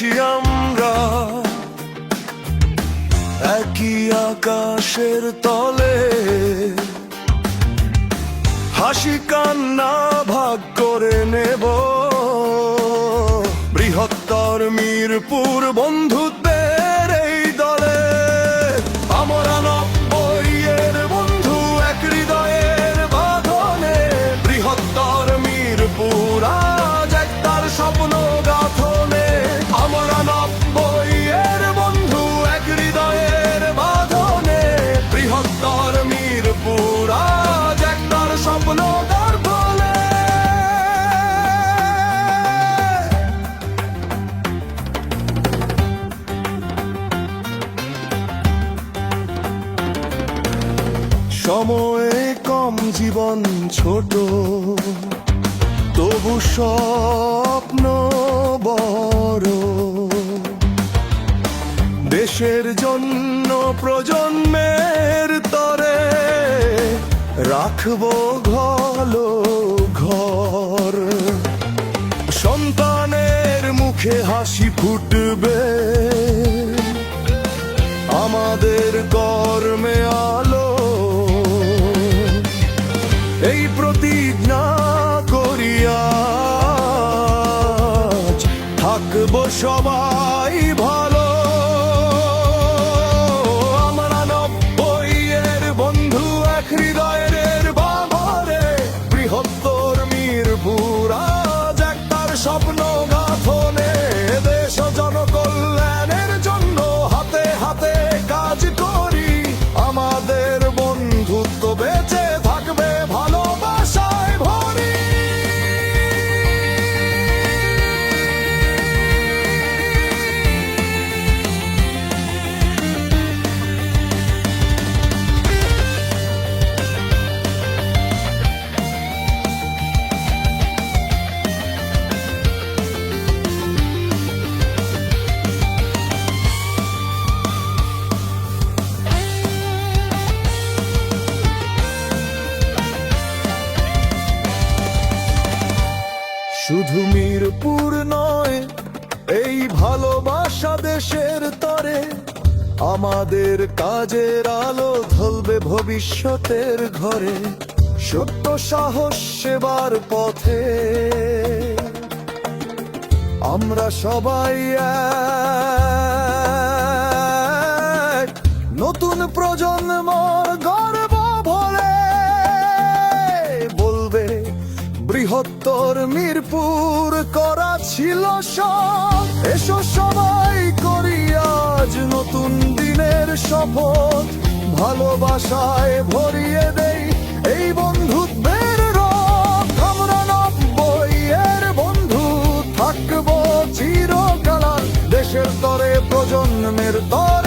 আছি আমরা। একই আকাশের তলে। হাসি কান্না ভাগ করে নেব। বৃহত্তর মিরপুর বন্ধুত্বের সময়ে কম জীবন ছোট। তবু স্বপ্ন বড়। দেশের জন্য প্রজন্মের তরে রাখব ঘলো ঘর। সন্তানের মুখে হাসি ফুটবে। আমাদের কর্মে আলো থাকব শুধু মিরপুর নয়, এই ভালোবাসা দেশের তরে। আমাদের কাজের আলো ধলবে ভবিষ্যতের ঘরে। সত্য সাহস সেবার পথে। আমরা সবাই নতুন প্রজন্মর বৃহত্তর মিরপুর করা ছিল সব। এসো সবাই করি আজ নতুন দিনের শপথ। ভালোবাসায় ভরিয়ে দেই এই বন্ধুত্বের রথ আমরা নব্বইয়ের বন্ধু, থাকব চিরকাল দেশের তরে প্রজন্মের তরে।